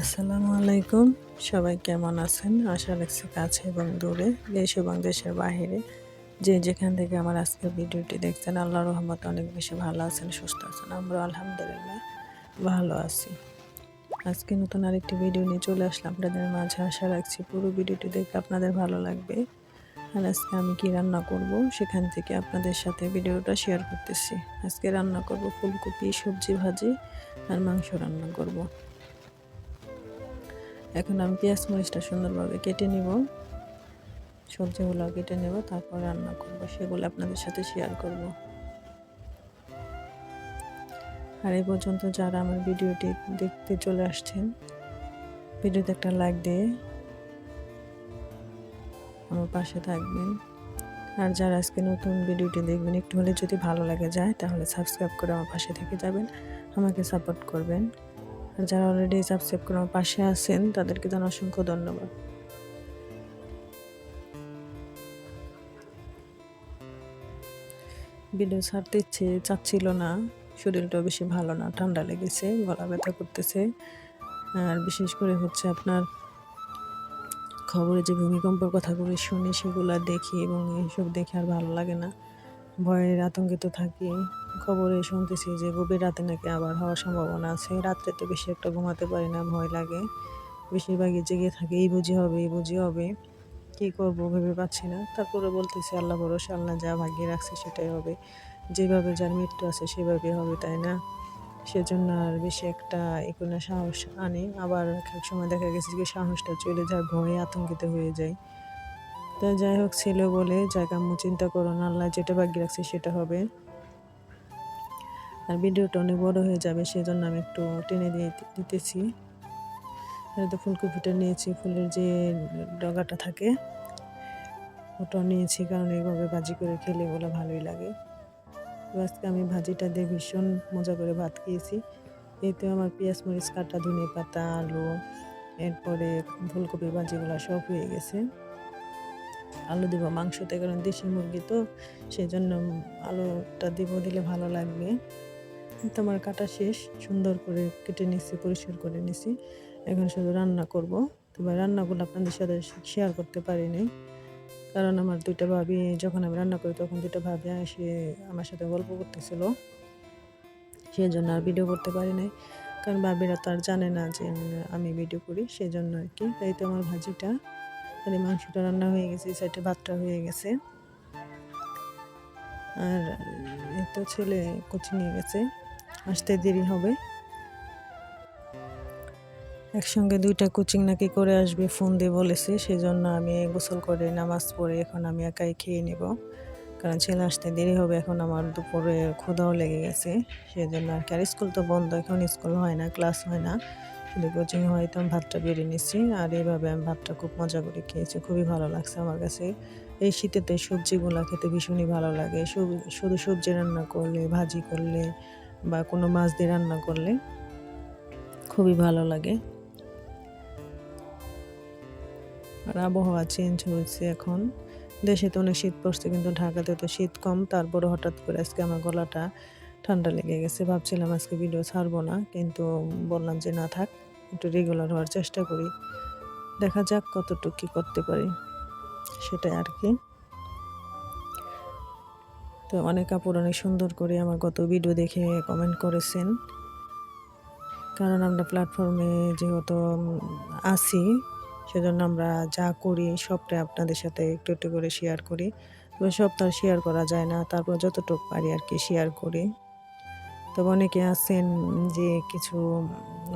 আসসালামু আলাইকুম। সবাই কেমন আছেন? আশা রাখছি কাছে এবং দূরে দেশ এবং দেশের বাহিরে। যে যেখান থেকে আমার আজকের ভিডিওটি দেখছেন আল্লাহ রহমত অনেক বেশি ভালো আছেন, সুস্থ আছেন। আমরা আলহামদুলিল্লাহ ভালো আছি। আজকে নতুন আরেকটি ভিডিও নিয়ে চলে আসলাম। আপনাদের মাঝে আশা রাখছি পুরো ভিডিওটি দেখে আপনাদের ভালো লাগবে। আর আজকে আমি কি রান্না করব? সেখান থেকে আপনাদের সাথে ভিডিওটা শেয়ার করতেছি। আজকে রান্না করব ফুলকপি, সবজি ভাজি আর মাংস রান্না করব। এখন আমি পেঁয়াজ মরিচটা সুন্দরভাবে কেটে নিব। সবজিগুলো কেটে নেব, তারপর রান্না করব। সেগুলো আপনাদের সাথে শেয়ার করব। আর এই পর্যন্ত যারা আমার ভিডিওটি দেখতে চলে আসছেন, ভিডিওতে একটা লাইক দিয়ে আমার পাশে থাকবেন। আর যারা আজকে নতুন ভিডিওটি দেখবেন, একটু হলে যদি ভালো লাগে যায়, তাহলে সাবস্ক্রাইব করে আমার পাশে থেকে যাবেন, আমাকে সাপোর্ট করবেন। আর যারা অলরেডি সাবস্ক্রাইব করে আমার পাশে আছেন, তাদেরকে জানা অসংখ্য ধন্যবাদ। ভিডিও ছাড়তে ইচ্ছে চাচ্ছিল না, শরীরটাও বেশি ভালো না, ঠান্ডা লেগেছে, গলা ব্যথা করতেছে। আর বিশেষ করে হচ্ছে আপনার খবরে যে ভূমিকম্পের কথাগুলো শুনি সেগুলো দেখি এবং এইসব দেখে আর ভালো লাগে না। ভয়ের আতঙ্কিত থাকি। খবরে শুনতেছি যে গভীর রাতে নাকি আবার হওয়ার সম্ভাবনা আছে। রাত্রে তো বেশি একটা ঘুমাতে পারি না, ভয় লাগে। বেশিরভাগই জেগে থাকে, এই বুঝি হবে, এই বুঝি হবে, কী করব ভেবে পাচ্ছি না। তারপরে বলতেছি, আল্লাহ ভরসা, আল্লাহ যা ভাগ্যে রাখছে সেটাই হবে। যেভাবে যার মৃত্যু আছে সেভাবে হবে, তাই না? সেজন্য আর বেশি একটা এখানে সাহস আনে। আবার এক সময় দেখা গেছে যে সাহসটা চলে যায়, ভয়ে আতঙ্কিত হয়ে যায়। তা যাই হোক, ছিল বলে, যাক আম্মু, চিন্তা করো না, আল্লাহ যেটা ভাগ্যে রাখছে সেটা হবে। আর ভিডিওটা অনেক বড় হয়ে যাবে, সেজন্য আমি একটু টেনে দিয়ে দিতেছি। তো ফুলকপিটা নিয়েছি, ফুলের যে ডগাটা থাকে, ওটা নিয়েছি, কারণ এইভাবে ভাজি করে খেলে ওগুলো ভালোই লাগে। তো আজকে আমি ভাজিটা দিয়ে ভীষণ মজা করে ভাত খেয়েছি। এতে আমার পেঁয়াজ মরিচ, কাটা, ধনে পাতা, আলু, এরপরে ফুলকপি, ভাজিগুলো সব হয়ে গেছে। আলু দিব মাংসতে, কারণ দেশি মুরগি তো সেই জন্য আলুটা দিব দিলে ভালো লাগবে। তো আমার কাটা শেষ, সুন্দর করে কেটে নিছি, পরিষ্কার করে নিছি। এখন শুধু রান্না করব। তবে রান্নাগুলো আপনাদের সাথে শেয়ার করতে পারিনি। কারণ আমার দুইটা ভাবি যখন আমি রান্না করি, তখন দুইটা ভাবি এসে আমার সাথে গল্প করতেছিল। সেই জন্য আর ভিডিও করতে পারি নাই। কারণ ভাবিরা তো আর জানে না যে আমি ভিডিও করি সেই জন্য আর কি। তাই তো আমার ভাজিটা তাহলে মাংসটা রান্না হয়ে গেছে সাইডে ভাতটা হয়ে গেছে। আর এই তো ছেলে কোচিং নিয়ে গেছে। আসতে দেরি হবে। একসঙ্গে দুইটা কোচিং নাকি করে আসবে ফোন দিয়ে বলেছে, সেজন্য আমি গোসল করে নামাজ পড়ে এখন আমি একাই খেয়ে নেব। কারণ ছেলে আসতে দেরি হবে, এখন আমার দুপুরে ক্ষুধাও লেগে গেছে, সেজন্য আর কি। আর স্কুল তো বন্ধ, এখন স্কুল হয় না ক্লাস হয় না। শুধু কোচিং হয়, তো আমি ভাতটা বেড়ে নিচ্ছি। আর এইভাবে আমি ভাতটা খুব মজা করে খেয়েছি, খুবই ভালো লাগছে আমার কাছে। এই শীতেতে সবজিগুলো খেতে ভীষণই ভালো লাগে। শুধু সবজি রান্না করলে, ভাজি করলে, বা কোনো মাছ দিয়ে রান্না করলে, খুবই ভালো লাগে। আর আবহাওয়া চেঞ্জ হয়েছে এখন। দেশে তো অনেক শীত পড়ছে, কিন্তু ঢাকাতে তো শীত কম। তারপরে হঠাৎ করে আজকে আমার গলাটা ঠান্ডা লেগে গেছে। ভাবছিলাম আজকে ভিডিও ছাড়বো না, কিন্তু বললাম যে না থাক, একটু রেগুলার হওয়ার চেষ্টা করি। দেখা যাক কতটুকু কী করতে পারি, সেটাই আর কি। তো অনেক কাপড় অনেক সুন্দর করে আমার গত ভিডিও দেখে কমেন্ট করেছেন। কারণ আমরা প্ল্যাটফর্মে যেহেতু আসি সেজন্য আমরা যা করি, সবটাই আপনাদের সাথে একটু একটু করে শেয়ার করি। সব তো শেয়ার করা যায় না, তারপর যতটুকু পারি আর কি শেয়ার করি। তবে অনেকে আছেন যে কিছু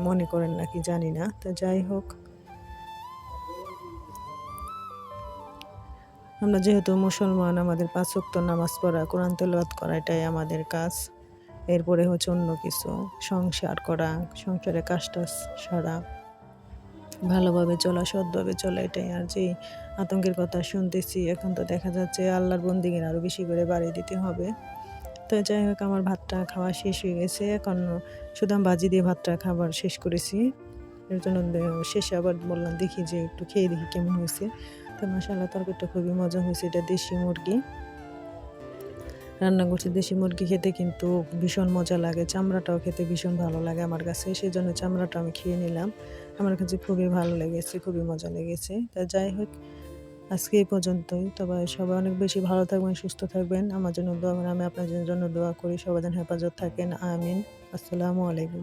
মনে করেন নাকি জানি না, তো যাই হোক। আমরা যেহেতু মুসলমান, আমাদের পাঁচ ওয়াক্ত নামাজ পড়া, কোরআন তেলাওয়াত করা এটাই আমাদের কাজ। এরপরে হচ্ছে অন্য কিছু, সংসার করা, সংসারে কাজটা সারা। ভালোভাবে চলা, সৎভাবে চলা, এটাই আর যে আতঙ্কের কথা শুনতেছি, এখন তো দেখা যাচ্ছে আল্লাহর বন্দিগের আরও বেশি করে বাড়িয়ে দিতে হবে। তো যাই হোক, আমার ভাতটা খাওয়া শেষ হয়ে গেছে, এখন আমি বাজি দিয়ে ভাতটা খাবার শেষ করেছি। এর জন্য শেষে আবার বললাম দেখি যে একটু খেয়ে দেখি কেমন হয়েছে। তো মাসাল্লাহ তরকারিটা খুবই মজা হয়েছে, এটা দেশি মুরগি। রান্না করছি দেশি মুরগি খেতে কিন্তু ভীষণ মজা লাগে, চামড়াটাও খেতে ভীষণ ভালো লাগে আমার কাছে সেই জন্য চামড়াটা আমি খেয়ে নিলাম। আমার কাছে খুবই ভালো লেগেছে, খুবই মজা লেগেছে। তা যাই হোক, আজকে এই পর্যন্তই। তবে সবাই অনেক বেশি ভালো থাকবেন, সুস্থ থাকবেন। আমার জন্য দোয়া, আমি আপনার জন্য দোয়া করি। সবাই যেন হেফাজত থাকেন। আমিন। আসসালামু আলাইকুম।